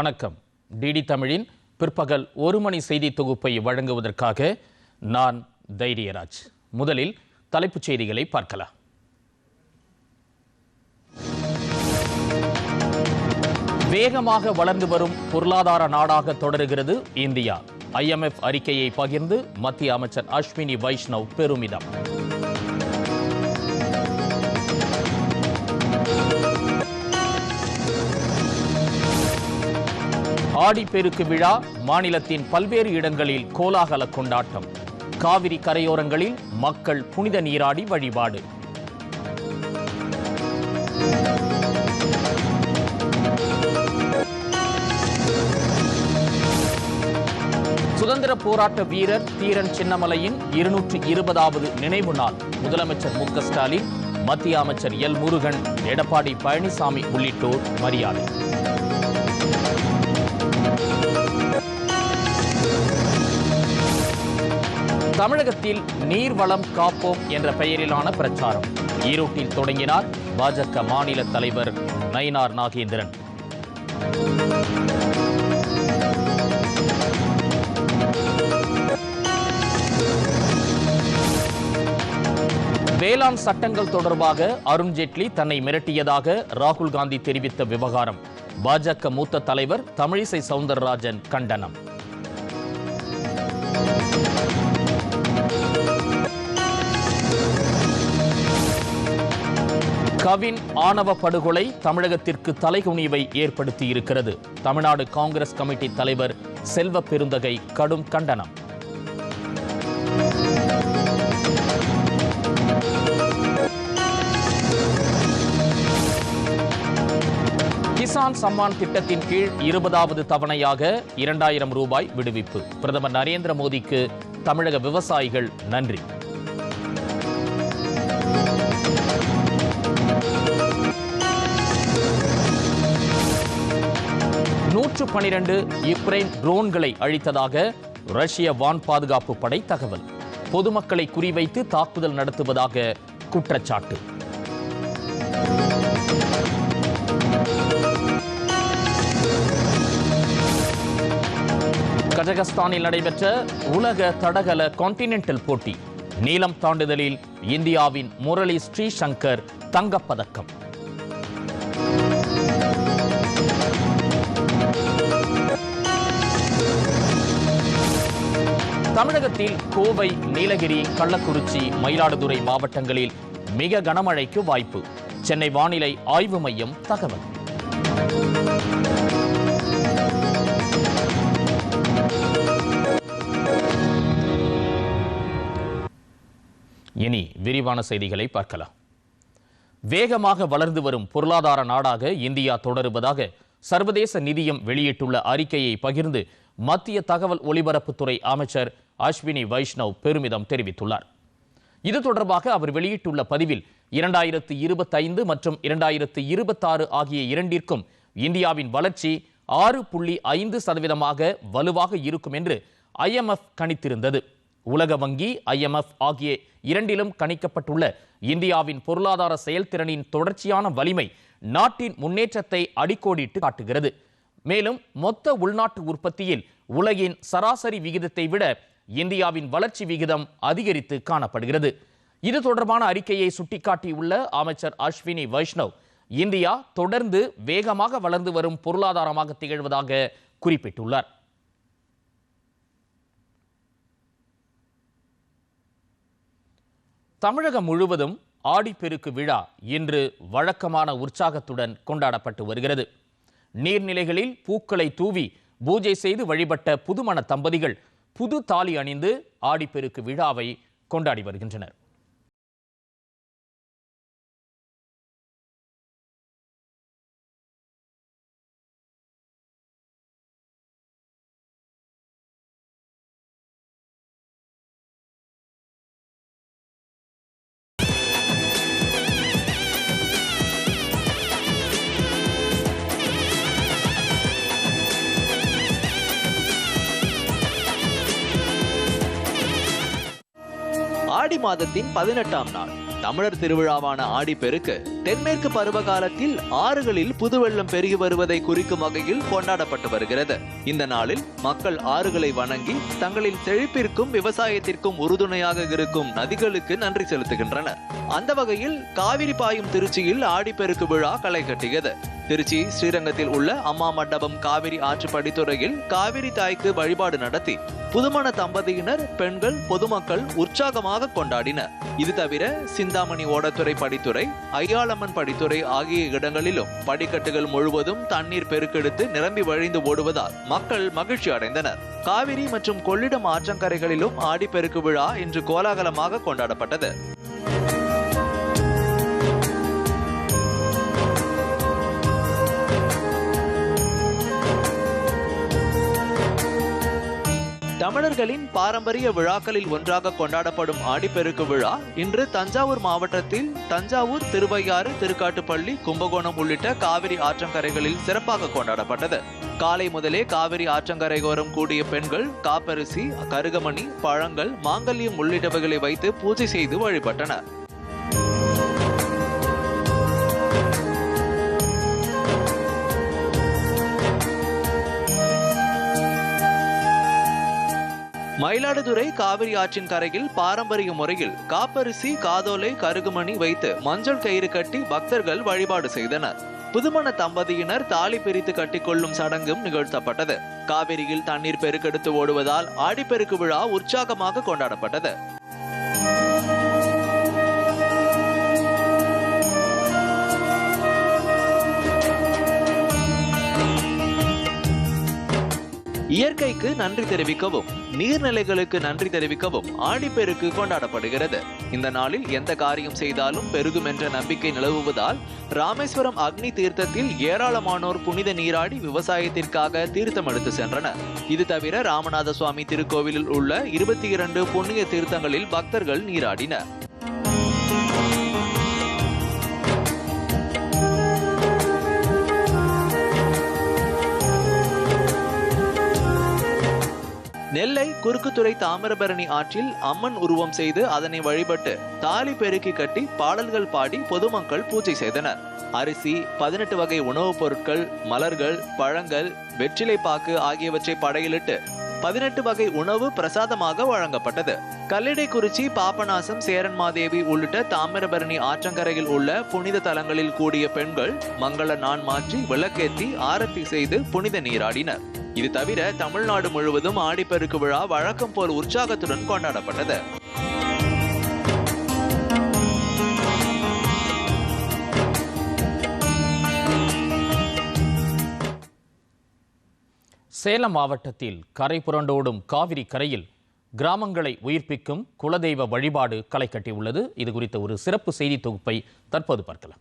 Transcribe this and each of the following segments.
வணக்கம். டிடி தமிழின் பிற்பகல் ஒரு மணி செய்தி தொகுப்பை வழங்குவதற்காக நான் தைரியராஜ். முதலில் தலைப்புச் செய்திகளை பார்க்கலாம். வேகமாக வளர்ந்து வரும் பொருளாதார நாடாக தொடர்கிறது இந்தியா. ஐஎம்எஃப் அறிக்கையை பகிர்ந்து மத்திய அமைச்சர் அஸ்வினி வைஷ்ணவ் பெருமிதம். ஆடிப்பெருக்கு விழா மாநிலத்தின் பல்வேறு இடங்களில் கோலாகல கொண்டாட்டம். காவிரி கரையோரங்களில் மக்கள் புனித நீராடி வழிபாடு. சுதந்திர போராட்ட வீரர் தீரன் சின்னமலையின் இருநூற்று இருபதாவது நினைவு நாள். முதலமைச்சர் மு ஸ்டாலின் மத்திய அமைச்சர் எல் முருகன் எடப்பாடி பழனிசாமி உள்ளிட்டோர் மரியாதை. தமிழகத்தில் நீர்வளம் காப்போம் என்ற பெயரிலான பிரச்சாரம். ஈரோட்டில் தொடங்கினார் பாஜக மாநில தலைவர் நயினார் நாகேந்திரன். வேளாண் சட்டங்கள் தொடர்பாக அருண்ஜேட்லி தன்னை மிரட்டியதாக ராகுல் காந்தி தெரிவித்த விவகாரம். பாஜக மூத்த தலைவர் தமிழிசை சவுந்தரராஜன் கண்டனம். கவின் ஆணவ படுகொலை தமிழகத்திற்கு தலைகுனிவை ஏற்படுத்தி இருக்கிறது தமிழ்நாடு காங்கிரஸ் கமிட்டி தலைவர் செல்வ பெருந்தகை கடும் கண்டனம். கிசான் சம்மான் திட்டத்தின் கீழ் இருபதாவது தவணையாக இரண்டாயிரம் ரூபாய் விடுவிப்பு. பிரதமர் நரேந்திர மோடிக்கு தமிழக விவசாயிகள் நன்றி. நூற்று பனிரெண்டு யுக்ரைன் ட்ரோன்களை அழித்ததாக ரஷ்ய வான் பாதுகாப்பு படை தகவல். பொதுமக்களை குறிவைத்து தாக்குதல் நடத்துவதாக குற்றச்சாட்டு. கஜகஸ்தானில் நடைபெற்ற உலக தடகள கான்டினென்டல் போட்டி. நீளம் தாண்டுதலில் இந்தியாவின் முரளி ஸ்ரீசங்கர் தங்கப்பதக்கம். தமிழகத்தில் கோவை நீலகிரி கள்ளக்குறிச்சி மயிலாடுதுறை மாவட்டங்களில் மிக கனமழைக்கு வாய்ப்பு. சென்னை வானிலை ஆய்வு மையம் தகவல். இனி விரிவான செய்திகளை பார்க்கலாம். வேகமாக வளர்ந்து வரும் பொருளாதார நாடாக இந்தியா தொடருவதாக சர்வதேச நிதியம் வெளியிட்டுள்ள அறிக்கையை பகிர்ந்து மத்திய தகவல் ஒலிபரப்புத்துறை அமைச்சர் அஸ்வினி வைஷ்ணவ் பெருமிதம் தெரிவித்துள்ளார். இது தொடர்பாக அவர் வெளியிட்டுள்ள பதிவில் இரண்டாயிரத்து இருபத்தைந்து மற்றும் இரண்டாயிரத்து இருபத்தாறு ஆகிய இரண்டிற்கும் இந்தியாவின் வளர்ச்சி ஆறு புள்ளி ஐந்து சதவீதமாக வலுவாக இருக்கும் என்று ஐஎம்எஃப் கணித்திருந்தது. உலக வங்கி ஐஎம்எஃப் ஆகிய இரண்டிலும் கணிக்கப்பட்டுள்ள இந்தியாவின் பொருளாதார செயல்திறனின் தொடர்ச்சியான வலிமை நாட்டின் முன்னேற்றத்தை அடிக்கோடிட்டு காட்டுகிறது. மேலும் மொத்த உள்நாட்டு உற்பத்தியில் உலகின் சராசரி விகிதத்தை விட இந்தியாவின் வளர்ச்சி விகிதம் அதிகரித்து காணப்படுகிறது. இது தொடர்பான அறிக்கையை சுட்டிக்காட்டியுள்ள அமைச்சர் அஸ்வினி வைஷ்ணவ் இந்தியா தொடர்ந்து வேகமாக வளர்ந்து வரும் பொருளாதாரமாக திகழ்வதாக குறிப்பிட்டுள்ளார். தமிழகம் முழுவதும் ஆடிப்பெருக்கு விழா இன்று வழக்கமான உற்சாகத்துடன் கொண்டாடப்பட்டு வருகிறது. நீர்நிலைகளில் பூக்களை தூவி பூஜை செய்து வழிபட்ட புதுமண தம்பதிகள் புது தாலி அணிந்து ஆடிப்பெருக்கு விழாவை கொண்டாடி வருகின்றனர். ஆடி மாதத்தின் பதினெட்டாம் நாள். தமிழர் திருவிழாவான ஆடிப்பெருக்கு தென்மேற்கு பருவகாலத்தில் ஆறுகளில் புதுவெள்ளம் பெருகி வருவதை குறிக்கும் வகையில் கொண்டாடப்பட்டு வருகிறது. இந்த நாளில் மக்கள் ஆறுகளை வணங்கி தங்களின் செழிப்பிற்கும் விவசாயத்திற்கும் உறுதுணையாக இருக்கும் நதிகளுக்கு நன்றி செலுத்துகின்றனர். அந்த வகையில் காவிரி பாயும் திருச்சியில் ஆடிப்பெருக்கு விழா களை கட்டியது. திருச்சி ஸ்ரீரங்கத்தில் உள்ள அம்மா மண்டபம் காவிரி ஆற்று படித்துறையில் காவிரி தாய்க்கு வழிபாடு நடத்தி புதுமண தம்பதியினர் பெண்கள் பொதுமக்கள் உற்சாகமாக கொண்டாடினர். இது தவிர சிந்தாமணி ஓடத்துறை படித்துறை ஐயாளம்மன் படித்துறை ஆகிய இடங்களிலும் படிக்கட்டுகள் முழுவதும் தண்ணீர் பெருக்கெடுத்து நிரம்பி வழிந்து ஓடுவதால் மக்கள் மகிழ்ச்சி அடைந்தனர். காவிரி மற்றும் கொள்ளிடம் ஆற்றங்கரைகளிலும் ஆடிப்பெருக்கு விழா இன்று கோலாகலமாக கொண்டாடப்பட்டது. தமிழர்களின் பாரம்பரிய விழாக்களில் ஒன்றாக கொண்டாடப்படும் ஆடிப்பெருக்கு விழா இன்று தஞ்சாவூர் மாவட்டத்தில் தஞ்சாவூர் திருவையாறு திருக்காட்டுப்பள்ளி கும்பகோணம் உள்ளிட்ட காவிரி ஆற்றங்கரைகளில் சிறப்பாக கொண்டாடப்பட்டது. காலை முதலே காவிரி ஆற்றங்கரையோரம் கூடிய பெண்கள் காப்பரிசி கருகமணி பழங்கள் மாங்கல்யம் உள்ளிட்டவைகளை வைத்து பூஜை செய்து வழிபட்டனர். மயிலாடுதுறை காவிரி ஆற்றின் கரையில் பாரம்பரிய முறையில் காப்பரிசி காதோலை கருகுமணி வைத்து மஞ்சள் கயிறு கட்டி பக்தர்கள் வழிபாடு செய்தனர். புதுமண தம்பதியினர் தாலி பிரித்து கட்டிக்கொள்ளும் சடங்கும் நிகழ்த்தப்பட்டது. காவிரியில் தண்ணீர் பெருக்கெடுத்து ஓடுவதால் ஆடிப்பெருக்கு விழா உற்சாகமாக கொண்டாடப்பட்டது. இயற்கைக்கு நன்றி தெரிவிக்கவும் நீர்நிலைகளுக்கு நன்றி தெரிவிக்கவும் ஆடிப்பெருக்கு கொண்டாடப்படுகிறது. இந்த நாளில் எந்த காரியம் செய்தாலும் பெருகும் என்ற நம்பிக்கை நிலவுவதால் ராமேஸ்வரம் அக்னி தீர்த்தத்தில் ஏராளமானோர் புனித நீராடி விவசாயத்திற்காக தீர்த்தம் எடுத்து சென்றனர். இது தவிர ராமநாத சுவாமி திருக்கோவிலில் உள்ள இருபத்தி இரண்டு புண்ணிய தீர்த்தங்களில் பக்தர்கள் நீராடினர். குறுக்குத்துறை தாமிரபரணி ஆற்றில் அம்மன் உருவம் செய்து அதனை வழிபட்டு தாலி பெருக்கி கட்டி பாடல்கள் பாடி பொதுமக்கள் பூஜை செய்தனர். அரிசி பதினெட்டு வகை உணவுப் பொருட்கள் மலர்கள் பழங்கள் வெற்றிலை பாக்கு ஆகியவற்றை படையிலிட்டு பதினெட்டு வகை உணவு பிரசாதமாக வழங்கப்பட்டது. கல்லிடைக்குறிச்சி பாபநாசம் சேரன்மாதேவி உள்ளிட்ட தாமிரபரணி ஆற்றங்கரையில் உள்ள புனித தலங்களில் கூடிய பெண்கள் மங்கள நான் மாற்றி விளக்கேத்தி ஆரத்தி செய்து புனித நீராடினர். இது தவிர தமிழ்நாடு முழுவதும் ஆடிப்பெருக்கு விழா வழக்கம் போல் உற்சாகத்துடன் கொண்டாடப்பட்டது. சேலம் மாவட்டத்தில் கரை புரண்டோடும் காவிரி கரையில் கிராமங்களை உயிர்ப்பிக்கும் குலதெய்வ வழிபாடு களை கட்டியுள்ளது. இது குறித்த ஒரு சிறப்பு செய்தி தொகுப்பை தற்போது பார்க்கலாம்.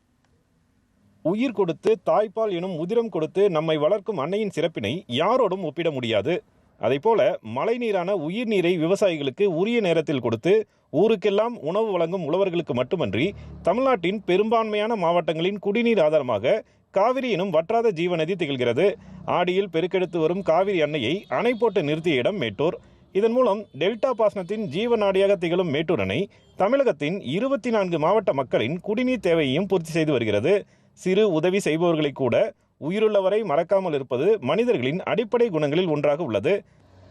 உயிர் கொடுத்து தாய்ப்பால் எனும் உதிரம் கொடுத்து நம்மை வளர்க்கும் அன்னையின் சிறப்பினை யாரோடும் ஒப்பிட முடியாது. அதைப்போல மழைநீரான உயிர் நீரை விவசாயிகளுக்கு உரிய நேரத்தில் கொடுத்து ஊருக்கெல்லாம் உணவு வழங்கும் உழவர்களுக்கு மட்டுமன்றி தமிழ்நாட்டின் பெரும்பான்மையான மாவட்டங்களின் குடிநீர் ஆதாரமாக காவிரி எனும் வற்றாத ஜீவநதி திகழ்கிறது. ஆடியில் பெருக்கெடுத்து வரும் காவிரி அன்னையை அணை போட்டு நிறுத்திய இடம் மேட்டூர். இதன் மூலம் டெல்டா பாசனத்தின் ஜீவநாடியாக திகழும் மேட்டூர் அணை தமிழகத்தின் இருபத்தி நான்கு மாவட்ட மக்களின் குடிநீர் தேவையையும் பூர்த்தி செய்து வருகிறது. சிறு உதவி செய்பவர்களை கூட உயிருள்ளவரை மறக்காமல் இருப்பது மனிதர்களின் அடிப்படை குணங்களில் ஒன்றாக உள்ளது.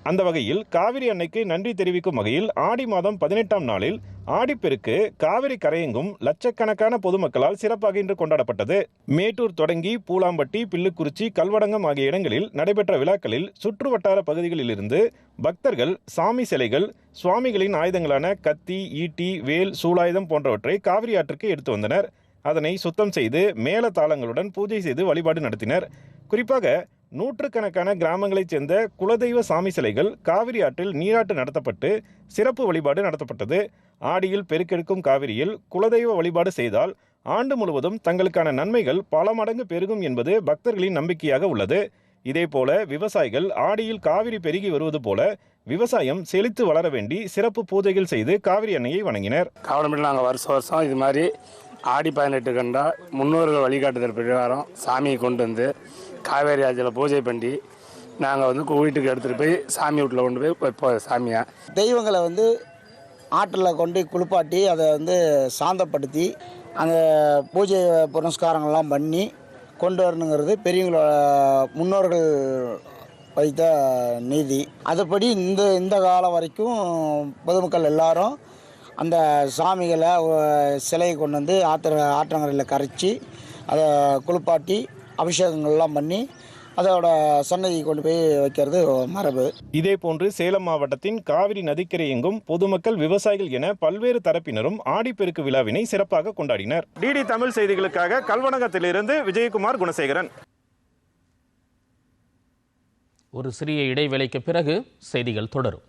அந்த வகையில் காவிரி அன்னைக்கு நன்றி தெரிவிக்கும் வகையில் ஆடி மாதம் பதினெட்டாம் நாளில் ஆடிப்பெருக்கு காவிரி கரையெங்கும் லட்சக்கணக்கான பொதுமக்களால் சிறப்பாக இன்று கொண்டாடப்பட்டது. மேட்டூர் தொடங்கி பூலாம்பட்டி பில்லுக்குறிச்சி கல்வடங்கம் ஆகிய இடங்களில் நடைபெற்ற விழாக்களில் சுற்று வட்டார பகுதிகளிலிருந்து பக்தர்கள் சாமி சிலைகள் சுவாமிகளின் ஆயுதங்களான கத்தி ஈட்டி வேல் சூலாயுதம் போன்றவற்றை காவிரி ஆற்றுக்கு எடுத்து வந்தனர். அதனை சுத்தம் செய்து மேல தாளங்களுடன் பூஜை செய்து வழிபாடு நடத்தினர். குறிப்பாக நூற்றுக்கணக்கான கிராமங்களைச் சேர்ந்த குலதெய்வ சாமி சிலைகள் காவிரி ஆற்றில் நீராட்டு நடத்தப்பட்டு சிறப்பு வழிபாடு நடத்தப்பட்டது. ஆடியில் பெருக்கெடுக்கும் காவிரியில் குலதெய்வ வழிபாடு செய்தால் ஆண்டு முழுவதும் தங்களுக்கான நன்மைகள் பல மடங்கு பெருகும் என்பது பக்தர்களின் நம்பிக்கையாக உள்ளது. இதேபோல விவசாயிகள் ஆடியில் காவிரி பெருகி வருவது போல விவசாயம் செழித்து வளர வேண்டி சிறப்பு பூஜைகள் செய்து காவிரி அன்னையை வணங்கினர். நாங்கள் வருஷம் வருஷம் இது மாதிரி ஆடி பதினெட்டு கண்டா முன்னோர்கள் வழிகாட்டுதல் பிரகாரம் சாமியை கொண்டு வந்து காவேரி ஆற்றில் பூஜை பண்ணி நாங்கள் வந்து வீட்டுக்கு எடுத்துகிட்டு போய் சாமி வீட்டில் கொண்டு போய் வைப்போம் சாமியை. தெய்வங்களை வந்து ஆற்றில் கொண்டு குளிப்பாட்டி அதை வந்து சாந்தப்படுத்தி அந்த பூஜை புனஸ்காரங்கள்லாம் பண்ணி கொண்டு வரணுங்கிறது பெரியவங்களோட முன்னோர்கள் வைத்த நீதி. அதுபடி இந்த இந்த காலம் வரைக்கும் பொதுமக்கள் எல்லாரும் அந்த சாமிகளை சிலையை கொண்டு வந்து ஆற்ற ஆற்றங்கரையில் கரைச்சி அதை குளிப்பாட்டி அபிஷேகங்கள்லாம் பண்ணி அதோட சன்னதி கொண்டு போய் வைக்கிறது மரபு. இதே போன்று சேலம் மாவட்டத்தின் காவிரி நதிக்கரை எங்கும் பொதுமக்கள் விவசாயிகள் என பல்வேறு தரப்பினரும் ஆடிப்பெருக்கு விழாவினை சிறப்பாக கொண்டாடினர். டிடி தமிழ் செய்திகளுக்காக கல்வனகத்திலிருந்து விஜயகுமார் குணசேகரன். ஒரு சிறிய இடைவேளைக்கு பிறகு செய்திகள் தொடரும்.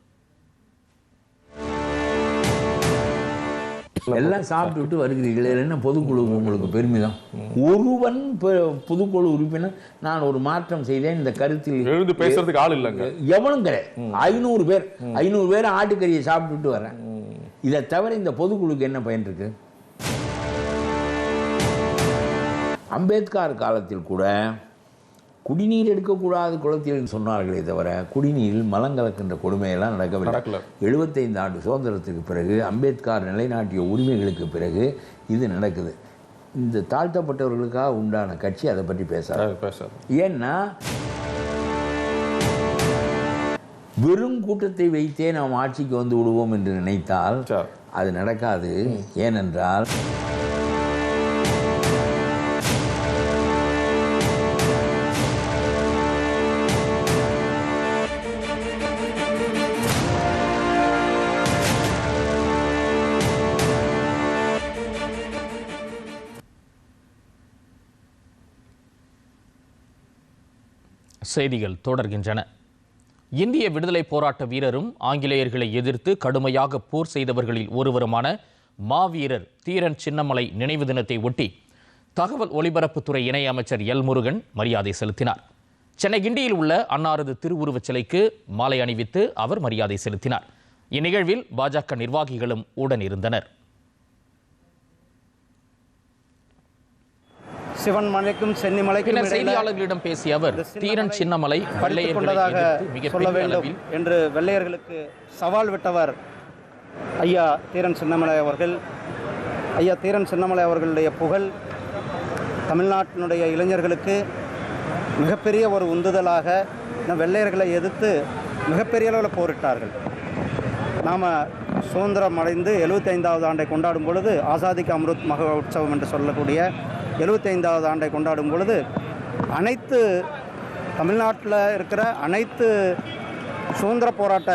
எல்லாம் சாப்பிட்டுட்டு வருகிறீர்கள். இதுல என்ன பொதுக்குழு உங்களுக்கு பெருமிதம் ஒருவன் பெ- பொதுக்குழு உறுப்பினர் நான் ஒரு மாற்றம் செய்தேன். இந்த கருத்தில் எழுந்து பேசுறதுக்கு ஆள் இல்லைங்க. எவனும் கிடையாது. ஐநூறு பேர். ஐநூறு பேர் ஆட்டுக்கறியை சாப்பிட்டுட்டு வரேன். இதை தவிர இந்த பொதுக்குழுக்கு என்ன பயன் இருக்கு? அம்பேத்கர் காலத்தில் கூட குடிநீர் எடுக்கக்கூடாது குளத்தில் சொன்னார்களே தவிர குடிநீரில் மலம் கலக்கின்ற கொடுமையெல்லாம் நடக்கவில்லை. எழுபத்தைந்து ஆண்டு சுதந்திரத்துக்கு பிறகு அம்பேத்கர் நிலைநாட்டிய உரிமைகளுக்கு பிறகு இது நடக்குது. இந்த தாழ்த்தப்பட்டவர்களுக்காக உண்டான கட்சி அதை பற்றி பேசாது. ஏன்னா வெறும் கூட்டத்தை வைத்தே நாம் ஆட்சிக்கு வந்து விடுவோம் என்று நினைத்தால். அது நடக்காது. ஏனென்றால் செய்திகள் தொடர்கின்றன. இந்திய விடுதலை போராட்ட வீரரும் ஆங்கிலேயர்களை எதிர்த்து கடுமையாக போர் செய்தவர்களில் ஒருவருமான மாவீரர் தீரன் சின்னமலை நினைவு தினத்தை ஒட்டி தகவல் ஒலிபரப்புத்துறை இணை அமைச்சர் எல் முருகன் மரியாதை செலுத்தினார். சென்னை கிண்டியில் உள்ள அன்னாரது திருவுருவச் சிலைக்கு மாலை அணிவித்து அவர் மரியாதை செலுத்தினார். இந்நிகழ்வில் பாஜக நிர்வாகிகளும் உடன் சிவன் மலைக்கும் சென்னி மலைக்கும் பின்னர் இடையில செய்தியாளர்களிடம் பேசிய அவர் தீரன் மலை சின்னமலை கொண்டதாக சொல்ல வேண்டும் என்று வெள்ளையர்களுக்கு சவால் விட்டவர் ஐயா தீரன் சின்னமலை அவர்கள். ஐயா தீரன் சின்னமலை அவர்களுடைய புகழ் தமிழ்நாட்டினுடைய இளைஞர்களுக்கு மிகப்பெரிய ஒரு உந்துதலாக இந்த வெள்ளையர்களை எதிர்த்து மிகப்பெரிய அளவில் போரிட்டார்கள். நாம் சுதந்திரம் அடைந்து எழுபத்தைந்தாவது ஆண்டை கொண்டாடும் பொழுது ஆசாதிக்கு அம்ருத் மக உற்சவம் என்று சொல்லக்கூடிய எழுபத்தைந்தாவது ஆண்டை கொண்டாடும் பொழுது அனைத்து தமிழ்நாட்டில் இருக்கிற அனைத்து சுதந்திர போராட்ட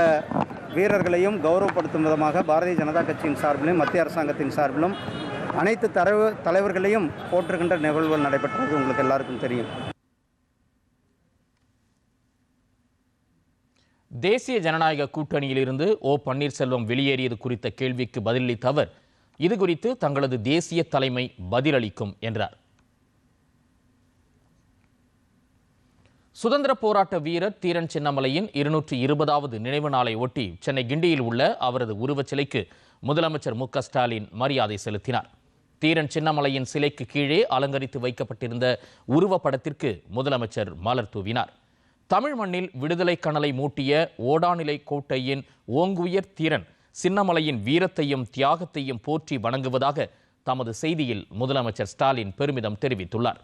வீரர்களையும் கௌரவப்படுத்தும் விதமாக பாரதிய ஜனதா கட்சியின் சார்பிலும் மத்திய அரசாங்கத்தின் சார்பிலும் அனைத்து தரவு தலைவர்களையும் போற்றுகின்ற நிகழ்வுகள் நடைபெற்றது. உங்களுக்கு எல்லாருக்கும் தெரியும். தேசிய ஜனநாயக கூட்டணியிலிருந்து ஓ பன்னீர்செல்வம் வெளியேறியது குறித்த கேள்விக்கு பதிலளித்த அவர் இது குறித்து தங்களது தேசிய தலைமை பதிலளிக்கும் என்றார். சுதந்திர போராட்ட வீரர் தீரன் சின்னமலையின் இருநூற்றி இருபதாவது நினைவு நாளை ஒட்டி சென்னை கிண்டியில் உள்ள அவரது உருவச் சிலைக்கு முதலமைச்சர் மு ஸ்டாலின் மரியாதை செலுத்தினார். தீரன் சின்னமலையின் சிலைக்கு கீழே அலங்கரித்து வைக்கப்பட்டிருந்த உருவப்படத்திற்கு முதலமைச்சர் மலர் தூவினார். தமிழ் மண்ணில் விடுதலை கணலை மூட்டிய ஓடாநிலை கோட்டையின் ஓங்குயர் தீரன் சின்னமலையின் வீரத்தையும் தியாகத்தையும் போற்றி வணங்குவதாக தமது செய்தியில் முதலமைச்சர் ஸ்டாலின் பெருமிதம் தெரிவித்துள்ளார்.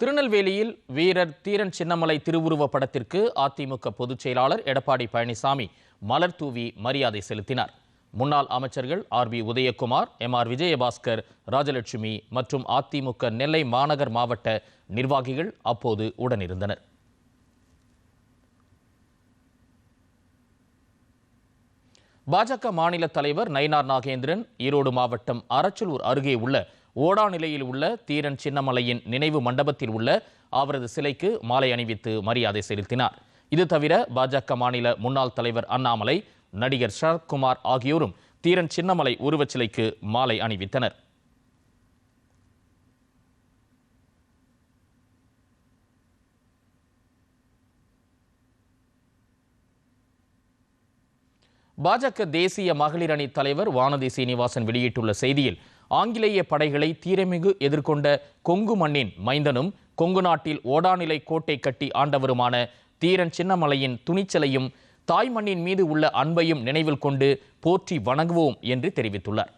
திருநெல்வேலியில் வீரர் தீரன் சின்னமலை திருவுருவ படத்திற்கு அதிமுக பொதுச் செயலாளர் எடப்பாடி பழனிசாமி மலர் தூவி மரியாதை செலுத்தினார். முன்னாள் அமைச்சர்கள் R B Udhayakumar M R Vijayabaskar Rajalakshmi மற்றும் அதிமுக நெல்லை மாநகர் மாவட்ட நிர்வாகிகள் அப்போது உடனிருந்தனர். பாஜக மாநில தலைவர் நயினார் நாகேந்திரன் ஈரோடு மாவட்டம் அரச்சலூர் அருகே உள்ள ஓடா நிலையில் உள்ள தீரன் சின்னமலையின் நினைவு மண்டபத்தில் உள்ள அவரது சிலைக்கு மாலை அணிவித்து மரியாதை செலுத்தினார். இது தவிர பாஜக மாநில முன்னாள் தலைவர் அண்ணாமலை நடிகர் சரத்குமார் ஆகியோரும் தீரன் சின்னமலை உருவச் சிலைக்கு மாலை அணிவித்தனர். பாஜக தேசிய மகளிர் அணி தலைவர் வானதி சீனிவாசன் வெளியிட்டுள்ள செய்தியில் ஆங்கிலேய படைகளை தீரமிகு எதிர்கொண்ட கொங்கு மண்ணின் மைந்தனும் கொங்கு நாட்டில் ஓடாநிலை கோட்டை கட்டி ஆண்டவருமான தீரன் சின்னமலையின் துணிச்சலையும் தாய் மண்ணின் மீது உள்ள அன்பையும் நினைவில் கொண்டு போற்றி வணங்குவோம் என்று தெரிவித்துள்ளார்.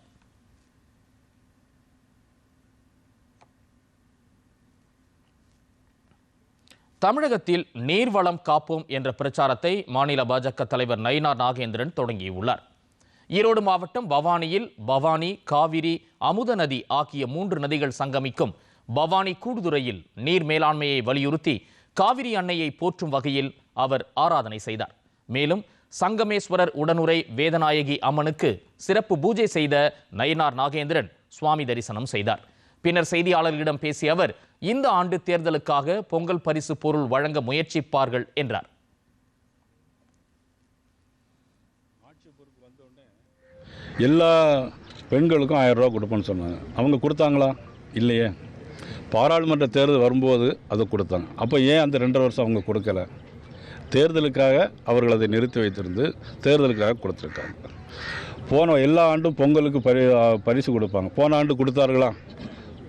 தமிழகத்தில் நீர்வளம் காப்போம் என்ற பிரச்சாரத்தை மாநில பாஜக தலைவர் நயினார் நாகேந்திரன் தொடங்கியுள்ளார். ஈரோடு மாவட்டம் பவானியில் பவானி காவிரி அமுத நதி ஆகிய மூன்று நதிகள் சங்கமிக்கும் பவானி கூடுதுறையில் நீர் மேலாண்மையை வலியுறுத்தி காவிரி அன்னையை போற்றும் வகையில் அவர் ஆராதனை செய்தார். மேலும் சங்கமேஸ்வரர் உடனுரை வேதநாயகி அம்மனுக்கு சிறப்பு பூஜை செய்த நயினார் நாகேந்திரன் சுவாமி தரிசனம் செய்தார். பின்னர் செய்தியாளர்களிடம் பேசிய அவர் இந்த ஆண்டு தேர்தலுக்காக பொங்கல் பரிசு பொருள் வழங்க முயற்சிப்பார்கள் என்றார். எல்லா பெண்களுக்கும் ஆயிரம் ரூபா கொடுப்பேன்னு சொன்னாங்க. அவங்க கொடுத்தாங்களா? இல்லையே. பாராளுமன்ற தேர்தல் வரும்போது அதை கொடுத்தாங்க. அப்போ ஏன் அந்த ரெண்டரை வருஷம் அவங்க கொடுக்கல? தேர்தலுக்காக அவர்கள் அதை நிறுத்தி வைத்திருந்து தேர்தலுக்காக கொடுத்துருக்காங்க. போன எல்லா ஆண்டும் பொங்கலுக்கு பரி பரிசு கொடுப்பாங்க. போன ஆண்டு கொடுத்தார்களா?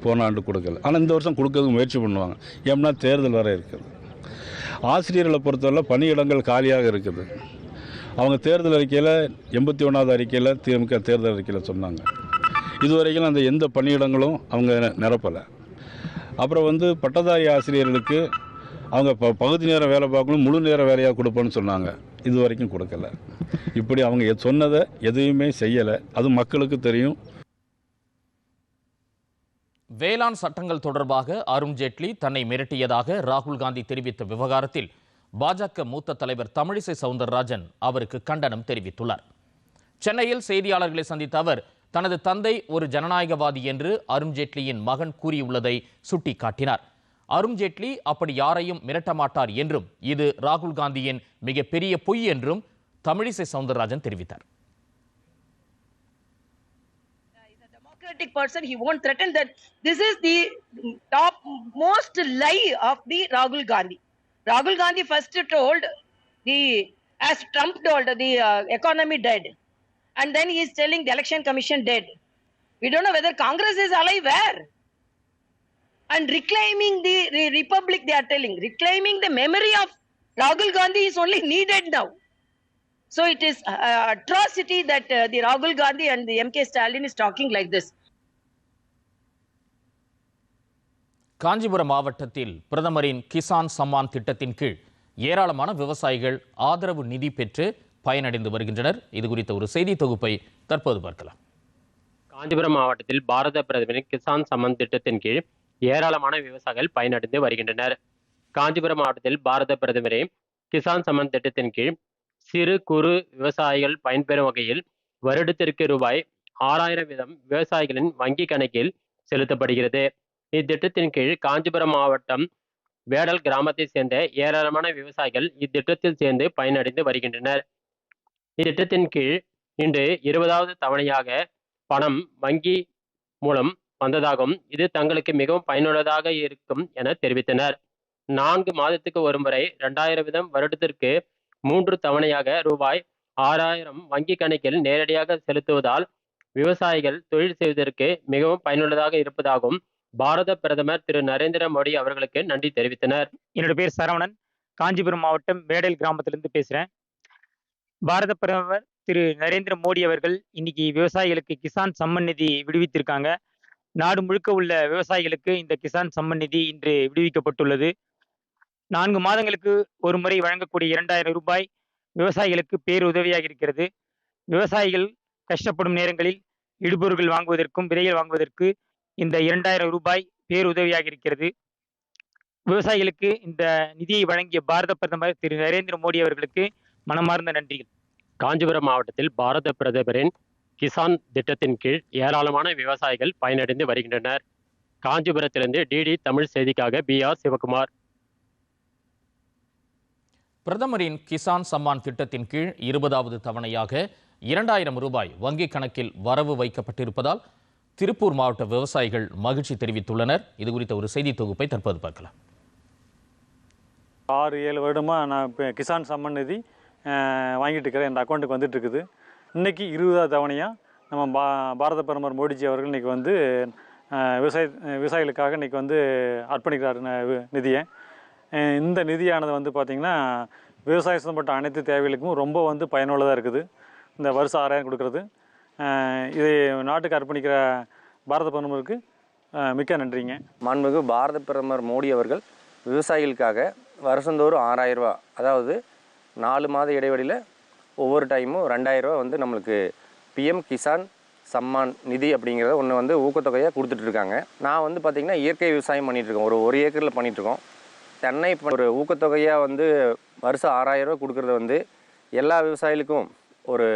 போன ஆண்டு கொடுக்கல. ஆனால் இந்த வருஷம் கொடுக்கறதுக்கு முயற்சி பண்ணுவாங்க. ஏம்னா தேர்தல் வர இருக்குது. ஆசிரியர்களை பொறுத்தவரை பணியிடங்கள் காலியாக இருக்குது. அவங்க தேர்தல் அறிக்கையில் எண்பத்தி ஒன்றாவது அறிக்கையில் திமுக தேர்தல் அறிக்கையில் சொன்னாங்க. இதுவரைக்கும் அந்த எந்த பணியிடங்களும் அவங்க நிரப்பலை. அப்புறம் வந்து பட்டதாரி ஆசிரியர்களுக்கு அவங்க இப்போ பகுதி நேரம் வேலை பார்க்கணும் முழு நேர வேலையாக கொடுப்பேன்னு சொன்னாங்க. இது வரைக்கும் கொடுக்கல. இப்படி அவங்க சொன்னதை எதையுமே செய்யலை. அது மக்களுக்கு தெரியும். வேளாண் சட்டங்கள் தொடர்பாக அருண்ஜேட்லி தன்னை மிரட்டியதாக ராகுல் காந்தி தெரிவித்த விவகாரத்தில் பாஜக மூத்த தலைவர் தமிழிசை சவுந்தரராஜன் அவருக்கு கண்டனம் தெரிவித்துள்ளார். சென்னையில் செய்தியாளர்களை சந்தித்த அவர் தனது தந்தை ஒரு ஜனநாயகவாதி என்று அருண்ஜேட்லியின் மகன் கூறியுள்ளதை சுட்டிக்காட்டினார். அருண்ஜேட்லி அப்படி யாரையும் மிரட்ட மாட்டார் என்றும் இது ராகுல் காந்தியின் மிகப்பெரிய பொய் என்றும் தமிழிசை சவுந்தரராஜன் தெரிவித்தார் democratic person, he won't threaten that. This is the top most lie of the Rahul Gandhi. Rahul Gandhi first told the, as Trump told, the uh, economy dead. And then he is telling the election commission dead. We don't know whether Congress is alive where. And reclaiming the re- republic, they are telling, reclaiming the memory of Rahul Gandhi is only needed now. So it is uh, atrocity that uh, the Rahul Gandhi and the MK Stalin is talking like this. Kanchipuram மாவட்டத்தில் பிரதமரின் கிசான் சம்மான் திட்டத்தின் கீழ் ஏராளமான விவசாயிகள் ஆதரவு நிதி பெற்று பயனடைந்து வருகின்றனர் இது குறித்த ஒரு செய்தி தொகுப்பை தற்போது பார்க்கலாம் காஞ்சிபுரம் மாவட்டத்தில் பாரத பிரதமரின் கிசான் சம்மன் திட்டத்தின் கீழ் ஏராளமான விவசாயிகள் பயனடைந்து வருகின்றனர். காஞ்சிபுரம் மாவட்டத்தில் பாரத பிரதமரே கிசான் சமன் திட்டத்தின் கீழ் சிறு குறு விவசாயிகள் பயன்பெறும் வகையில் வருடத்திற்கு ரூபாய் ஆறாயிரம் வீதம் விவசாயிகளின் வங்கி கணக்கில் செலுத்தப்படுகிறது. இத்திட்டத்தின் கீழ் காஞ்சிபுரம் மாவட்டம் வேடல் கிராமத்தை சேர்ந்த ஏராளமான விவசாயிகள் இத்திட்டத்தில் சேர்ந்து பயனடைந்து வருகின்றனர். இத்திட்டத்தின் கீழ் இன்று இருபதாவது தவணையாக பணம் வங்கி மூலம் வந்ததாகவும் இது தங்களுக்கு மிகவும் பயனுள்ளதாக இருக்கும் என தெரிவித்தனர். நான்கு மாதத்துக்கு ஒருமுறை இரண்டாயிரம் வீதம் வருடத்திற்கு மூன்று தவணையாக ரூபாய் ஆறாயிரம் வங்கி கணக்கில் நேரடியாக செலுத்துவதால் விவசாயிகள் தொழில் செய்வதற்கு மிகவும் பயனுள்ளதாக இருப்பதாகவும் பாரத பிரதமர் திரு நரேந்திர மோடி அவர்களுக்கு நன்றி தெரிவித்தனர். என்னோட பேர் சரவணன். காஞ்சிபுரம் மாவட்டம் வேடல் கிராமத்திலிருந்து பேசுகிறேன் பாரத பிரதமர் திரு நரேந்திர மோடி அவர்கள் இன்னைக்கு விவசாயிகளுக்கு கிசான் சம்மன் நிதி விடுவித்திருக்காங்க. நாடு முழுக்க உள்ள விவசாயிகளுக்கு இந்த கிசான் சம்மன் நிதி இன்று விடுவிக்கப்பட்டுள்ளது. நான்கு மாதங்களுக்கு ஒரு முறை வழங்கக்கூடிய இரண்டாயிரம் ரூபாய் விவசாயிகளுக்கு பேருதவியாக இருக்கிறது. விவசாயிகள் கஷ்டப்படும் நேரங்களில் இடுபொருட்கள் வாங்குவதற்கும் விதைகள் வாங்குவதற்கு இந்த இரண்டாயிரம் ரூபாய் பேருதவியாக இருக்கிறது. விவசாயிகளுக்கு இந்த நிதியை வழங்கிய பாரத பிரதமர் திரு நரேந்திர மோடி அவர்களுக்கு மனமார்ந்த நன்றிகள். காஞ்சிபுரம் மாவட்டத்தில் பாரத பிரதமரின் கிசான் திட்டத்தின் கீழ் ஏராளமான விவசாயிகள் பயனடைந்து வருகின்றனர். காஞ்சிபுரத்திலிருந்து டிடி தமிழ் செய்திக்காக பி ஆர் சிவகுமார். பிரதமரின் கிசான் சம்மான் திட்டத்தின் கீழ் இருபதாவது தவணையாக இரண்டாயிரம் ரூபாய் வங்கிக் கணக்கில் வரவு வைக்கப்பட்டிருப்பதால் திருப்பூர் மாவட்ட விவசாயிகள் மகிழ்ச்சி தெரிவித்துள்ளனர். இது குறித்த ஒரு செய்தி தொகுப்பை தற்போது பார்க்கலாம். ஆறு ஏழு வருடமாக நான் இப்போ கிசான் சம்மன் நிதி வாங்கிட்டு இருக்கிறேன். இந்த அக்கௌண்ட்டுக்கு வந்துட்டு இருக்குது. இன்னைக்கு இருபதாவது தவணையாக நம்ம பா பாரத பிரதமர் மோடிஜி அவர்கள் இன்றைக்கி வந்து விவசாய விவசாயிகளுக்காக இன்றைக்கி வந்து அர்ப்பணிக்கிறார் நிதியை. இந்த நிதியானது வந்து பார்த்திங்கன்னா விவசாய சம்பந்தப்பட்ட அனைத்து தேவைகளுக்கும் ரொம்ப வந்து பயனுள்ளதாக இருக்குது. இந்த வருஷம் ஆறாயிரம் கொடுக்குறது. இது இதை நாட்டுக்கு அர்ப்பணிக்கிற பாரத பிரதமருக்கு மிக்க நன்றிங்க. மாண்புமிகு பாரத பிரதமர் மோடி அவர்கள் விவசாயிகளுக்காக வருஷந்தோறும் ஆறாயிரம் ரூபா அதாவது நாலு மாத இடைவெளியில் ஒவ்வொரு டைமும் ரெண்டாயிரரூவா வந்து நம்மளுக்கு பிஎம் கிசான் சம்மான் நிதி அப்படிங்கிறத ஒன்று வந்து ஊக்கத்தொகையாக கொடுத்துட்ருக்காங்க நான் வந்து பார்த்திங்கன்னா இயற்கை விவசாயம் பண்ணிகிட்ருக்கோம் ஒரு ஒரு ஏக்கரில் பண்ணிகிட்ருக்கோம் தென்னை இப்போ ஒரு ஊக்கத்தொகையாக வந்து வருஷம் ஆறாயிரம் ரூபா கொடுக்குறது வந்து எல்லா விவசாயிகளுக்கும் ஒரு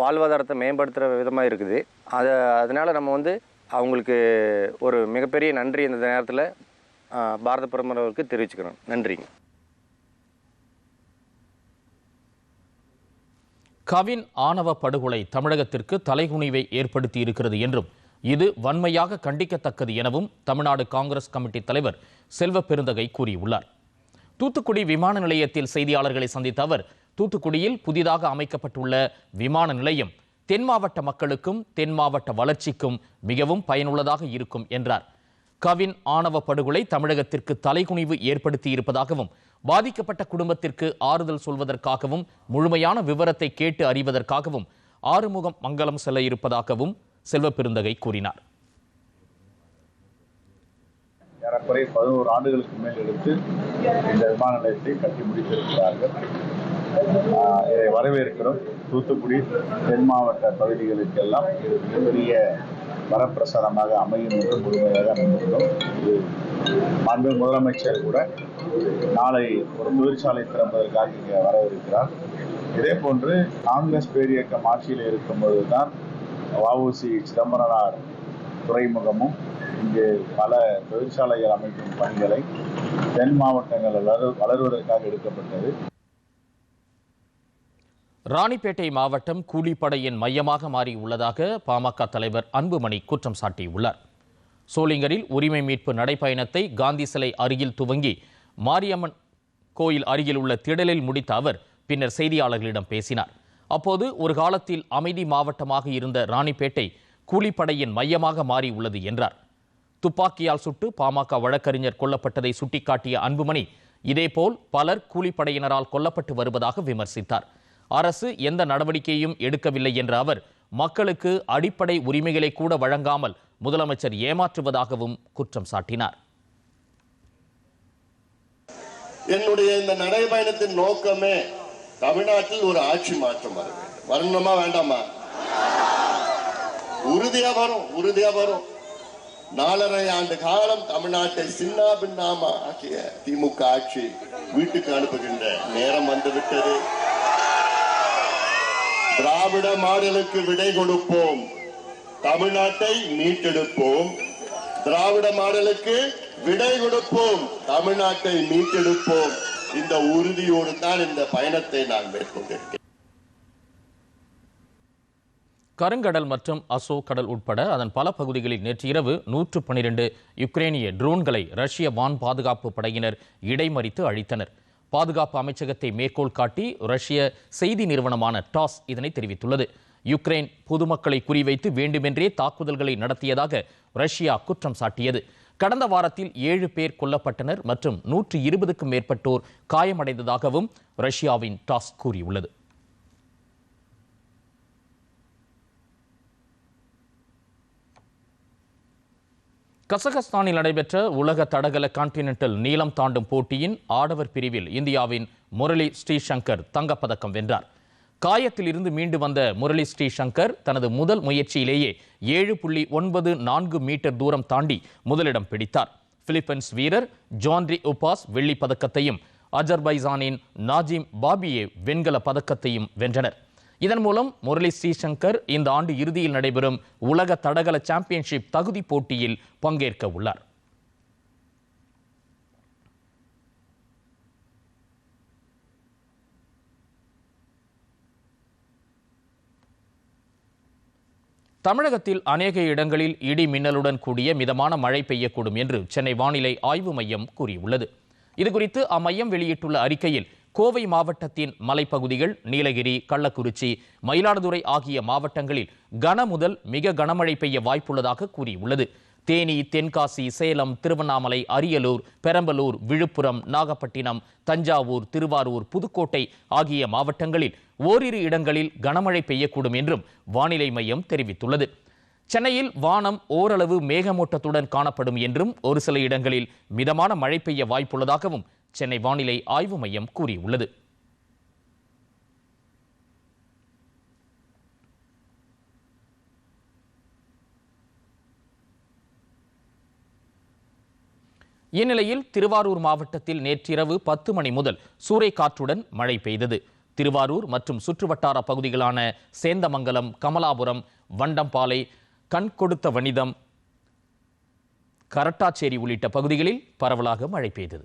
வாழ்வாதாரத்தை மேம்படுத்துகிற விதமாக இருக்குது. அதை அதனால் நம்ம வந்து அவங்களுக்கு ஒரு மிகப்பெரிய நன்றி இந்த நேரத்தில் பாரத பிரதமர் அவருக்கு தெரிவிச்சுக்கிறோம். நன்றிங்க. கவின் ஆணவ படுகொலை தமிழகத்திற்கு தலைகுனிவை ஏற்படுத்தி இருக்கிறது என்றும் இது வன்மையாக கண்டிக்கத்தக்கது எனவும் தமிழ்நாடு காங்கிரஸ் கமிட்டி தலைவர் செல்வ பெருந்தகை கூறியுள்ளார். தூத்துக்குடி விமான நிலையத்தில் செய்தியாளர்களை சந்தித்த அவர் தூத்துக்குடியில் புதிதாக அமைக்கப்பட்டுள்ள விமான நிலையம் தென் மாவட்ட மக்களுக்கும் தென் மாவட்ட வளர்ச்சிக்கும் மிகவும் பயனுள்ளதாக இருக்கும் என்றார். கவின் ஆணவ படுகொலை தமிழகத்திற்கு தலைகுனிவு ஏற்படுத்தி இருப்பதாகவும் பாதிக்கப்பட்ட குடும்பத்திற்கு ஆறுதல் சொல்வதற்காகவும் முழுமையான விவரத்தை கேட்டு அறிவதற்காகவும் ஆறுமுகம் மங்கலம் செல்ல இருப்பதாகவும் செல்வப்பெருந்தகை கூறினார். ஏறக்குறைய பதினோரு ஆண்டுகளுக்கு மேல் எடுத்து இந்த விமான நிலையத்தை கட்டி முடித்திருக்கிறார்கள். இதை வரவேற்கிறோம். தூத்துக்குடி தென் மாவட்ட பகுதிகளுக்கெல்லாம் இது மிகப்பெரிய வரப்பிரசாதமாக அமையும் என்று முழுமையாக நம்புகிறோம் இது மாண்பு முதலமைச்சர் கூட நாளை ஒரு தொழிற்சாலை திறப்பதற்காக இங்கே வரவிருக்கிறார். இதே போன்று காங்கிரஸ் பேரியக்கம் ஆட்சியில் இருக்கும்போது தான் வஉசி சிதம்பரனார் துறைமுகமும் இங்கு பல தொழிற்சாலைகள் அமைக்கும் பணிகளை தென் மாவட்டங்கள் வளர் வளருவதற்காக எடுக்கப்பட்டது. ராணிப்பேட்டை மாவட்டம் கூலிப்படையின் மையமாக மாறியுள்ளதாக பாமக தலைவர் அன்புமணி குற்றம் சாட்டியுள்ளார். சோளிங்கரில் உரிமை மீட்பு நடைப்பயணத்தை காந்தி சிலை அருகில் துவங்கி மாரியம்மன் கோயில் அருகில் உள்ள திடலில் முடித்த அவர் பின்னர் செய்தியாளர்களிடம் பேசினார். அப்போது ஒரு காலத்தில் அமைதி மாவட்டமாக இருந்த ராணிப்பேட்டை கூலிப்படையின் மையமாக மாறியுள்ளது என்றார். துப்பாக்கியால் சுட்டு பாமக வழக்கறிஞர் கொல்லப்பட்டதை சுட்டிக்காட்டிய அன்புமணி இதேபோல் பலர் கூலிப்படையினரால் கொல்லப்பட்டு வருவதாக விமர்சித்தார். அரசு எந்த நடவடிக்கையும் எடுக்கவில்லை என்ற அவர் மக்களுக்கு அடிப்படை உரிமைகளை கூட வழங்காமல் முதலமைச்சர் ஏமாற்றுவதாகவும் குற்றம் சாட்டினார். என்னுடைய இந்த நடைபயணத்தின் நோக்கமே தமிழ்நாட்டில் ஒரு ஆட்சி மாற்றம் வர வேண்டும். வரணுமா வேண்டாமா? உறுதியா வரும் உறுதியா வரும். நாலரை ஆண்டு காலம் தமிழ்நாட்டை சின்ன பின்னாமா ஆக்கிய திமுக ஆட்சி வீட்டுக்கு அனுப்புகின்ற நேரம் வந்துவிட்டது. திராவிட மாடலுக்கு விடை கொடுப்போம். தமிழ்நாட்டை மீட்டெடுப்போம். திராவிட மாடலுக்கு விடை கொடுப்போம். தமிழ்நாட்டை மீட்டெடுப்போம். இந்த உறுதியோடு தான் இந்த பயணத்தை நான் மேற்கொண்டிருக்கிறேன் கருங்கடல் மற்றும் அசோ கடல் உட்பட அதன் பல பகுதிகளில் நேற்று இரவு நூற்று பனிரெண்டு யுக்ரேனிய ட்ரோன்களை ரஷ்ய வான் பாதுகாப்பு படையினர் இடைமறித்து அழித்தனர். பாதுகாப்பு அமைச்சகத்தை மேற்கோள் காட்டி ரஷ்ய செய்தி நிறுவனமான டாஸ் இதனை தெரிவித்துள்ளது. யுக்ரைன் பொதுமக்களை குறிவைத்து வேண்டுமென்றே தாக்குதல்களை நடத்தியதாக ரஷ்யா குற்றம் சாட்டியது. கடந்த வாரத்தில் ஏழு பேர் கொல்லப்பட்டனர் மற்றும் நூற்று இருபதுக்கும் மேற்பட்டோர் காயமடைந்ததாகவும் ரஷ்யாவின் டாஸ் கூறியுள்ளது. கசகஸ்தானில் நடைபெற்ற உலக தடகள கான்டினென்டல் நீளம் தாண்டும் போட்டியின் ஆடவர் பிரிவில் இந்தியாவின் முரளி ஸ்ரீசங்கர் தங்கப்பதக்கம் வென்றார். காயத்தில் இருந்து மீண்டு வந்த முரளி ஸ்ரீசங்கர் தனது முதல் முயற்சியிலேயே ஏழு புள்ளி ஒன்பது நான்கு மீட்டர் தூரம் தாண்டி முதலிடம் பிடித்தார். பிலிப்பைன்ஸ் வீரர் ஜான்ரி உபாஸ் வெள்ளி பதக்கத்தையும் அஜர்பைசானின் நாஜிம் பாபியே வெண்கல பதக்கத்தையும் வென்றனர். இதன் மூலம் முரளி ஸ்ரீசங்கர் இந்த ஆண்டு இறுதியில் நடைபெறும் உலக தடகள சாம்பியன்ஷிப் தகுதி போட்டியில் பங்கேற்க உள்ளார். தமிழகத்தில் அநேக இடங்களில் இடி மின்னலுடன் கூடிய மிதமான மழை பெய்யக்கூடும் என்று சென்னை வானிலை ஆய்வு மையம் கூறியுள்ளது. இதுகுறித்து அம்மையம் வெளியிட்டுள்ள அறிக்கையில் கோவை மாவட்டத்தின் மலைப்பகுதிகள் நீலகிரி கள்ளக்குறிச்சி மயிலாடுதுறை ஆகிய மாவட்டங்களில் கன முதல் மிக கனமழை பெய்ய வாய்ப்புள்ளதாக கூறியுள்ளது. தேனி தென்காசி சேலம் திருவண்ணாமலை அரியலூர் பெரம்பலூர் விழுப்புரம் நாகப்பட்டினம் தஞ்சாவூர் திருவாரூர் புதுக்கோட்டை ஆகிய மாவட்டங்களில் ஓரிரு இடங்களில் கனமழை பெய்யக்கூடும் என்றும் வானிலை மையம் தெரிவித்துள்ளது. சென்னையில் வானம் ஓரளவு மேகமூட்டத்துடன் காணப்படும் என்றும் ஒரு சில இடங்களில் மிதமான மழை பெய்ய வாய்ப்புள்ளதாகவும் சென்னை வானிலை ஆய்வு மையம் கூறியுள்ளது. இந்நிலையில் திருவாரூர் மாவட்டத்தில் நேற்றிரவு பத்து மணி முதல் சூறைக்காற்றுடன் மழை பெய்தது. திருவாரூர் மற்றும் சுற்றுவட்டார பகுதிகளான சேந்தமங்கலம் கமலாபுரம் வண்டம்பாலை கண்கொடுத்த வனிதம் கரட்டாச்சேரி உள்ளிட்ட பகுதிகளில் பரவலாக மழை பெய்தது.